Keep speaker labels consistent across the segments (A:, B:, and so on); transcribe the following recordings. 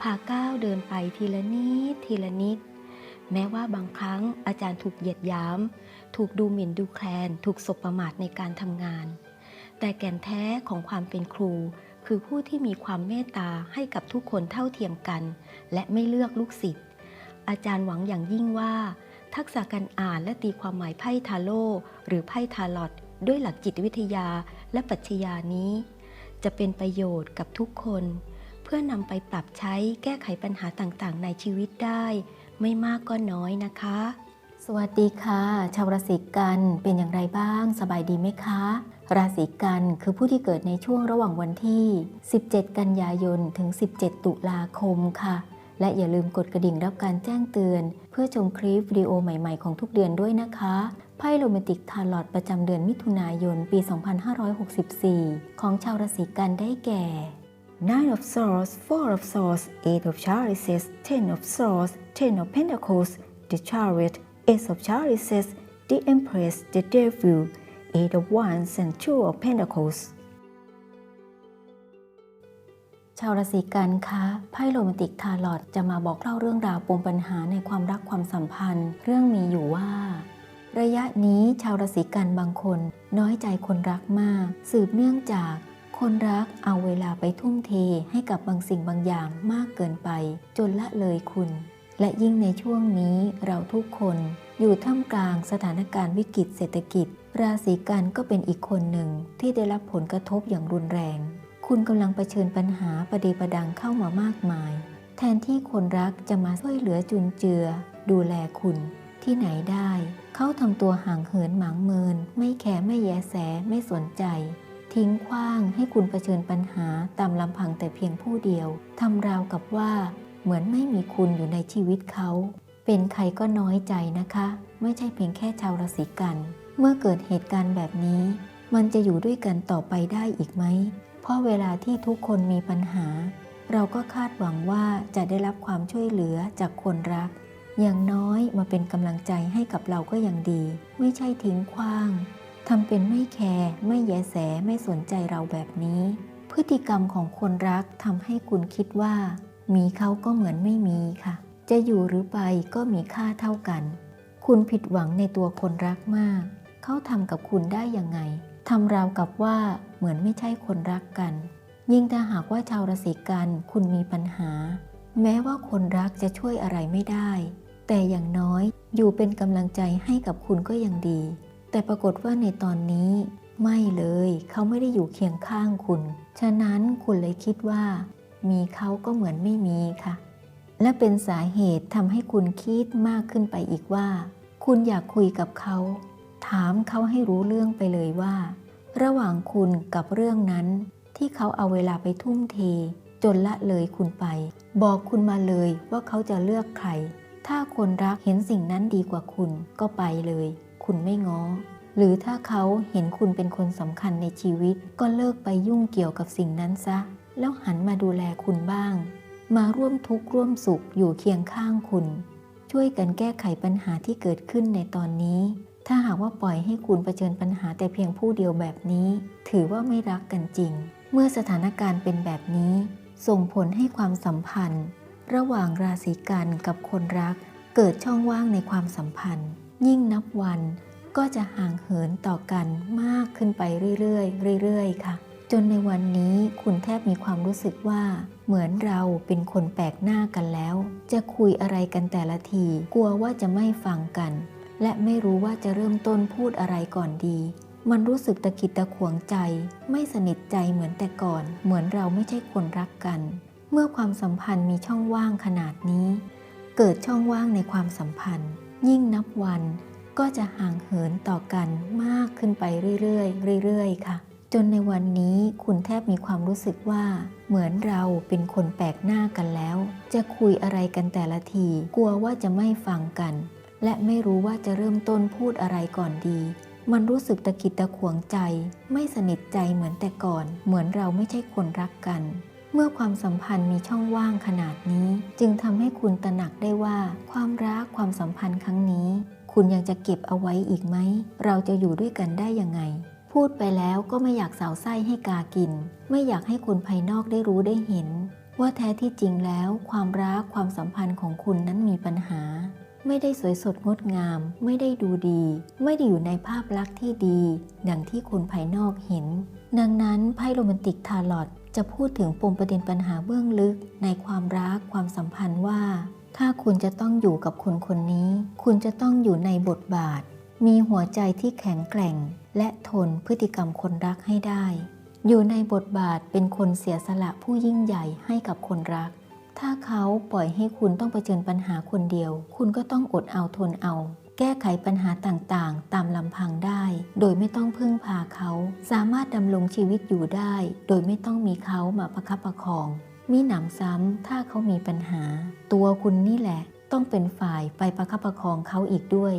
A: พาก้าวเดินไปทีละนิดทีละนิด แม้ว่าบางครั้งอาจารย์ถูกเหยียดหยาม ถูกดูหมิ่นดูแคลน ถูกสบประมาทในการทำงาน แต่แก่นแท้ของความเป็นครู คือผู้ที่มีความเมตตาให้กับทุกคนเท่าเทียมกัน และไม่เลือกลูกศิษย์ อาจารย์หวังอย่างยิ่งว่า ทักษะการอ่านและตีความหมายไพ่ทาโร่หรือไพ่ทาลอตด้วยหลักจิตวิทยาและปัชญานี้ จะเป็นประโยชน์กับทุกคน พื่อนำไปปรับใช้แก้ไขปัญหาต่างๆ ในชีวิตได้ ไม่มากก็น้อยนะคะ สวัสดีค่ะ ชาวราศีกันเป็นอย่างไรบ้าง สบายดีไหมคะ ราศีกันคือผู้ที่เกิดในช่วงระหว่างวันที่ 17 กันยายนถึง 17 ตุลาคมค่ะและอย่าลืมกดกระดิ่งรับการแจ้งเตือน เพื่อชมคลิปวิดีโอใหม่ๆของทุกเดือนด้วยนะคะไพ่โรแมนติกทาร์ลอตประจำเดือนมิถุนายนปี 2564 ของชาวราศีกันได้แก่ Nine of Swords, Four of Swords, Eight of Chalices, Ten of Swords, Ten of Pentacles, the Chariot, Ace of Chalices, the Empress, the Devil, Eight of Wands, and Two of Pentacles. ชาวราศีกันคะไพ่โรแมนติกทาลอตจะมาบอกเล่าเรื่องราวปมปัญหาในความรักความสัมพันธ์ เรื่องมีอยู่ว่าระยะนี้ชาวราศีกันบางคน น้อยใจคนรักมาก สืบเนื่องจาก คนรักเอาเวลาไปทุ่มเทให้กับบางสิ่งบางอย่างมากเกินไป จนละเลยคุณ และยิ่งในช่วงนี้เราทุกคนอยู่ท่ามกลางสถานการณ์วิกฤตเศรษฐกิจ ราศีกันก็เป็นอีกคนหนึ่งที่ได้รับผลกระทบอย่างรุนแรง คุณกำลังเผชิญปัญหาประเดประดังเข้ามามากมาย แทนที่คนรักจะมาช่วยเหลือจุนเจือ ดูแลคุณ ที่ไหนได้ เขาทำตัวห่างเหินหมางเมิน ไม่แคร์ไม่แยแสไม่สนใจ ทิ้งขว้างให้คุณเผชิญปัญหาตามลำพังแต่เพียงผู้เดียวทำราวกับว่า เหมือนไม่มีคุณอยู่ในชีวิตเขา เป็นใครก็น้อยใจนะคะ ไม่ใช่เพียงแค่ชาวราศีกัน เมื่อเกิดเหตุการณ์แบบนี้ มันจะอยู่ด้วยกันต่อไปได้อีกไหม เพราะเวลาที่ทุกคนมีปัญหา เราก็คาดหวังว่าจะได้รับความช่วยเหลือจากคนรัก อย่างน้อยมาเป็นกำลังใจให้กับเราก็ยังดี ไม่ใช่ทิ้งขว้าง ทำเป็นไม่แคร์ไม่แยแสไม่สนใจเราแบบนี้ พฤติกรรมของคนรักทำให้คุณคิดว่า มีเขาก็เหมือนไม่มีค่ะ จะอยู่หรือไปก็มีค่าเท่ากัน คุณผิดหวังในตัวคนรักมาก เขาทำกับคุณได้ยังไงทำราวกับว่าเหมือนไม่ใช่คนรักกัน ยิ่งถ้าหากว่าชาวราศีกันคุณมีปัญหา แม้ว่าคนรักจะช่วยอะไรไม่ได้ แต่อย่างน้อยอยู่เป็นกำลังใจให้กับคุณก็ยังดี แต่ปรากฏว่าในตอนนี้ไม่เลย เขาไม่ได้อยู่เคียงข้างคุณ ฉะนั้นคุณเลยคิดว่า มีเขาก็เหมือนไม่มีค่ะ และเป็นสาเหตุทำให้คุณคิดมากขึ้นไปอีกว่า คุณอยากคุยกับเขา ถามเขาให้รู้เรื่องไปเลยว่า ระหว่างคุณกับเรื่องนั้น ที่เขาเอาเวลาไปทุ่มเท จนละเลยคุณไป บอกคุณมาเลยว่าเขาจะเลือกใคร ถ้าคนรักเห็นสิ่งนั้นดีกว่าคุณก็ไปเลย คุณไม่ง้อ หรือถ้าเขาเห็นคุณเป็นคนสำคัญในชีวิต ก็เลิกไปยุ่งเกี่ยวกับสิ่งนั้นซะ แล้วหันมาดูแลคุณบ้าง มาร่วมทุกข์ร่วมสุขอยู่เคียงข้างคุณ ช่วยกันแก้ไขปัญหาที่เกิดขึ้นในตอนนี้ ถ้าหากว่าปล่อยให้คุณเผชิญปัญหาแต่เพียงผู้เดียวแบบนี้ ถือว่าไม่รักกันจริง เมื่อสถานการณ์เป็นแบบนี้ ส่งผลให้ความสัมพันธ์ ระหว่างราศีกันกับคนรักเกิดช่องว่างในความสัมพันธ์ ยิ่งนับวันก็จะห่างเหินต่อกันมากขึ้นไปเรื่อยๆเรื่อยๆ ค่ะ จนในวันนี้คุณแทบมีความรู้สึกว่า เหมือนเราเป็นคนแปลกหน้ากันแล้ว จะคุยอะไรกันแต่ละที กลัวว่าจะไม่ฟังกัน และไม่รู้ว่าจะเริ่มต้นพูดอะไรก่อนดี มันรู้สึกตะกิดตะขวงใจ ไม่สนิทใจเหมือนแต่ก่อน เหมือนเราไม่ใช่คนรักกัน เมื่อความสัมพันธ์มีช่องว่างขนาดนี้ เกิดช่องว่างในความสัมพันธ์ ยิ่งนับวันก็จะห่างเหินต่อกันมากขึ้นไปเรื่อยๆเรื่อยๆค่ะ จนในวันนี้คุณแทบมีความรู้สึกว่า เหมือนเราเป็นคนแปลกหน้ากันแล้ว จะคุยอะไรกันแต่ละที กลัวว่าจะไม่ฟังกัน และไม่รู้ว่าจะเริ่มต้นพูดอะไรก่อนดี มันรู้สึกตะกิดตะขวงใจ ไม่สนิทใจเหมือนแต่ก่อน เหมือนเราไม่ใช่คนรักกัน เมื่อความสัมพันธ์มีช่องว่างขนาดนี้ จึงทำให้คุณตระหนักได้ว่าความรักความสัมพันธ์ครั้งนี้ คุณยังจะเก็บเอาไว้อีกไหม เราจะอยู่ด้วยกันได้ยังไง พูดไปแล้วก็ไม่อยากสาวไส้ให้กากิน ไม่อยากให้คนภายนอกได้รู้ได้เห็น ว่าแท้ที่จริงแล้ว ความรักความสัมพันธ์ของคุณนั้นมีปัญหา ไม่ได้สวยสดงดงาม ไม่ได้ดูดี ไม่ได้อยู่ในภาพลักษณ์ที่ดี ดังที่คนภายนอกเห็น ดังนั้นไพ่โรแมนติกทาร์ลอต จะพูดถึงปมประเด็นปัญหาเบื้องลึกในความรักความสัมพันธ์ว่า ถ้าคุณจะต้องอยู่กับคนคนนี้ คุณจะต้องอยู่ในบทบาท มีหัวใจที่แข็งแกร่ง และทนพฤติกรรมคนรักให้ได้ อยู่ในบทบาทเป็นคนเสียสละผู้ยิ่งใหญ่ให้กับคนรัก ถ้าเขาปล่อยให้คุณต้องเผชิญปัญหาคนเดียว คุณก็ต้องอดเอาทนเอา แก้ไขปัญหาต่างๆ ตามลำพังได้ โดยไม่ต้องพึ่งพาเขา สามารถดำรงชีวิตอยู่ได้ โดยไม่ต้องมีเขามาประคับประคอง มีหนำซ้ำถ้าเขามีปัญหา ตัวคุณนี่แหละ ต้องเป็นฝ่ายไปประคับประคองเขาอีกด้วย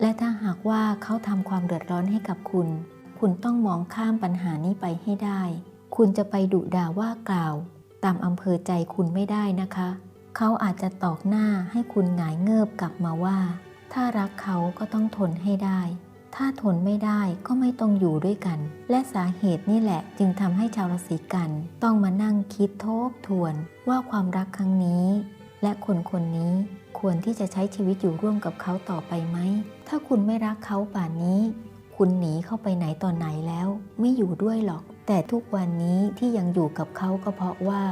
A: และถ้าหากว่าเขาทำความเดือดร้อนให้กับคุณ คุณต้องมองข้ามปัญหานี้ไปให้ได้ คุณจะไปดุด่าว่ากล่าว ตามอำเภอใจคุณไม่ได้นะคะ เขาอาจจะตอกหน้าให้คุณหงายเงิบกลับมาว่า ถ้ารักเขาก็ต้องทนให้ได้ ถ้าทนไม่ได้ก็ไม่ต้องอยู่ด้วยกัน และสาเหตุนี่แหละจึงทำให้ชาวราศีกัน ต้องมานั่งคิดทบทวนว่าความรักครั้งนี้ และคนคนนี้ควรที่จะใช้ชีวิตอยู่ร่วมกับเขาต่อไปไหม ถ้าคุณไม่รักเขาป่านนี้ คุณหนีเข้าไปไหนตอนไหนแล้ว ไม่อยู่ด้วยหรอก แต่ทุกวันนี้ที่ยังอยู่กับเขาก็เพราะว่า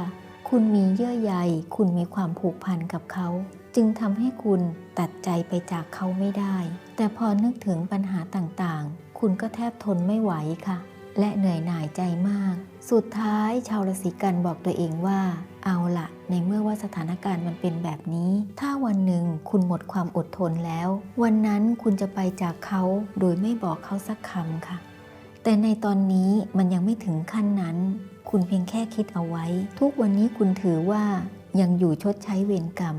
A: คุณมีเยื่อใย คุณมีความผูกพันกับเขา จึงทำให้คุณตัดใจไปจากเขาไม่ได้ แต่พอนึกถึงปัญหาต่างๆ คุณก็แทบทนไม่ไหวค่ะ และเหนื่อยหน่ายใจมาก สุดท้ายชาวราศีกันบอกตัวเองว่า เอาละในเมื่อว่าสถานการณ์มันเป็นแบบนี้ ถ้าวันหนึ่งคุณหมดความอดทนแล้ว วันนั้นคุณจะไปจากเขาโดยไม่บอกเขาสักคำค่ะ แต่ในตอนนี้มันยังไม่ถึงขั้นนั้น คุณเพียงแค่คิดเอาไว้ ทุกวันนี้คุณถือว่ายังอยู่ชดใช้เวรกรรม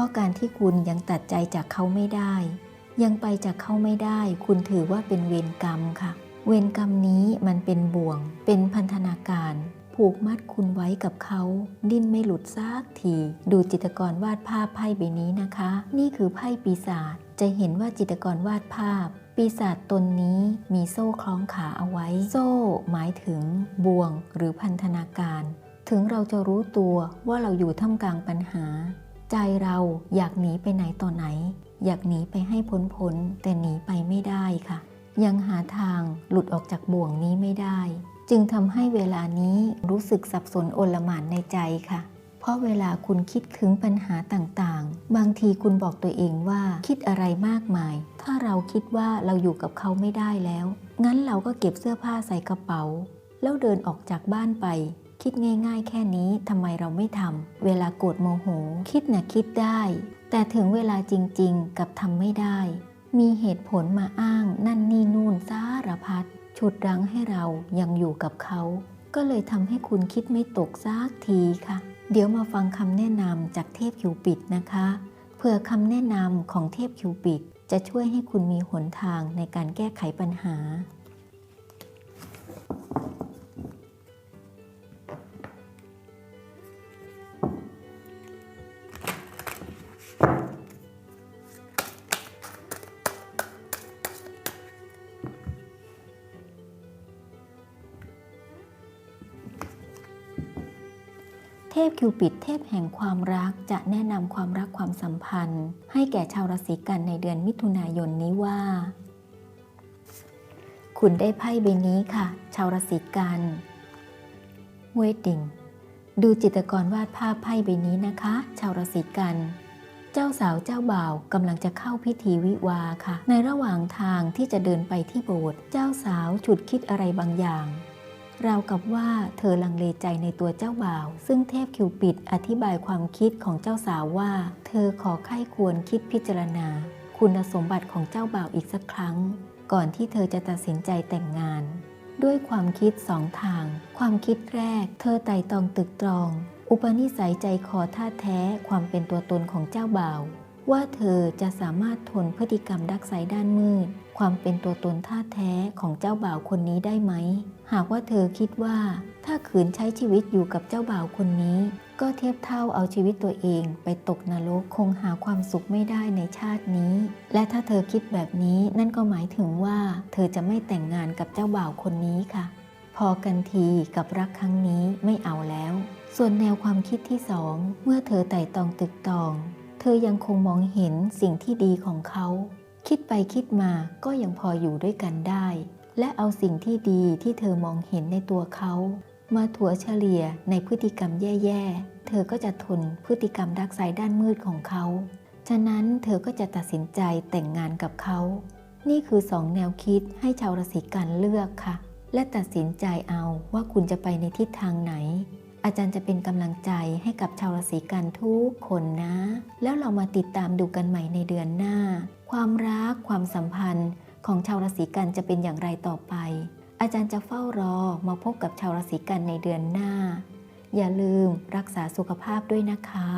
A: ราะการที่คุณยังตัดใจจากเขาไม่ได้ ยังไปจากเขาไม่ได้ คุณถือว่าเป็นเวรกรรมค่ะ เวรกรรมนี้มันเป็นบ่วง เป็นพันธนาการ ผูกมัดคุณไว้กับเขา ดิ้นไม่หลุดซากที ดูจิตกรวาดภาพไพ่ใบนี้นะคะ นี่คือไพ่ปีศาจจะเห็นว่าจิตกรวาดภาพ ปีศาจตนนี้มีโซ่คล้องขาเอาไว้ โซ่หมายถึงบ่วงหรือพันธนาการ ถึงเราจะรู้ตัวว่าเราอยู่ท่ามกลางปัญหา ใจเราอยากหนีไปไหนต่อไหน อยากหนีไปให้พ้นพ้นแต่หนีไปไม่ได้ค่ะ ยังหาทางหลุดออกจากบ่วงนี้ไม่ได้ จึงทำให้เวลานี้รู้สึกสับสนโอลหม่านในใจค่ะ เพราะเวลาคุณคิดถึงปัญหาต่างๆ บางทีคุณบอกตัวเองว่าคิดอะไรมากมาย ถ้าเราคิดว่าเราอยู่กับเขาไม่ได้แล้ว งั้นเราก็เก็บเสื้อผ้าใส่กระเป๋า แล้วเดินออกจากบ้านไป คิดง่ายๆ แค่นี้ทำไมเราไม่ทำเวลาโกรธโมโห คิดนะคิดได้ แต่ถึงเวลาจริงๆ กับทำไม่ได้ มีเหตุผลมาอ้างนั่นนี่นู่นสารพัดฉุดรั้งให้เรายังอยู่กับเขา ก็เลยทำให้คุณคิดไม่ตกซากทีค่ะ เดี๋ยวมาฟังคำแนะนำจากเทพคิวปิดนะคะเผื่อคำแนะนำของเทพคิวปิดจะช่วยให้คุณมีหนทางในการแก้ไขปัญหา พคิวปิดเทพแห่งความรักจะแนะนำความรักความสัมพันธ์ ให้แก่ชาวราศีกันในเดือนมิถุนายนนี้ว่า คุณได้ไพ่ใบนี้ค่ะ ชาวราศีกันเวดดิ้งดูจิตรกรวาดภาพไพ่ใบนี้นะคะ ชาวราศีกันเจ้าสาวเจ้าบ่าวกำลังจะเข้าพิธีวิวาค่ะ ในระหว่างทางที่จะเดินไปที่โบสถ์เจ้าสาวฉุดคิดอะไรบางอย่าง ราวกับว่าเธอลังเลใจในตัวเจ้าบ่าว ซึ่งเทพคิวปิดอธิบายความคิดของเจ้าสาวว่า เธอขอไข้ควรคิดพิจารณา คุณสมบัติของเจ้าบ่าวอีกสักครั้ง ก่อนที่เธอจะตัดสินใจแต่งงาน ด้วยความคิดสองทาง ความคิดแรก เธอไต่ตองตึกตรอง อุปนิสัยใจคอท่าแท้ความเป็นตัวตนของเจ้าบ่าวว่าเธอจะสามารถทนพฤติกรรมดักไซด้านมืด ความเป็นตัวตนท่าแท้ของเจ้าบ่าวคนนี้ได้ไหม หากว่าเธอคิดว่า ถ้าขืนใช้ชีวิตอยู่กับเจ้าบ่าวคนนี้ ก็เทียบเท่าเอาชีวิตตัวเองไปตกนรกคงหาความสุขไม่ได้ในชาตินี้ และถ้าเธอคิดแบบนี้นั่นก็หมายถึงว่า เธอจะไม่แต่งงานกับเจ้าบ่าวคนนี้ค่ะ พอกันทีกับรักครั้งนี้ไม่เอาแล้ว ส่วนแนวความคิดที่สองเมื่อเธอไต่ตองตึกตอง เธอยังคงมองเห็นสิ่งที่ดีของเขา คิดไปคิดมาก็ยังพออยู่ด้วยกันได้ และเอาสิ่งที่ดีที่เธอมองเห็นในตัวเขา มาถัวเฉลี่ยในพฤติกรรมแย่ๆ เธอก็จะทนพฤติกรรมดักไซด้านมืดของเขา ฉะนั้นเธอก็จะตัดสินใจแต่งงานกับเขา นี่คือสองแนวคิดให้ชาวราศีกันเลือกค่ะ และตัดสินใจเอาว่าคุณจะไปในทิศทางไหนอาจารย์จะเป็นกำลังใจให้กับชาวราศีกันทุกคนนะ แล้วเรามาติดตามดูกันใหม่ในเดือนหน้า ความรักความสัมพันธ์ของชาวราศีกันจะเป็นอย่างไรต่อไป อาจารย์จะเฝ้ารอมาพบกับชาวราศีกันในเดือนหน้า อย่าลืมรักษาสุขภาพด้วยนะคะ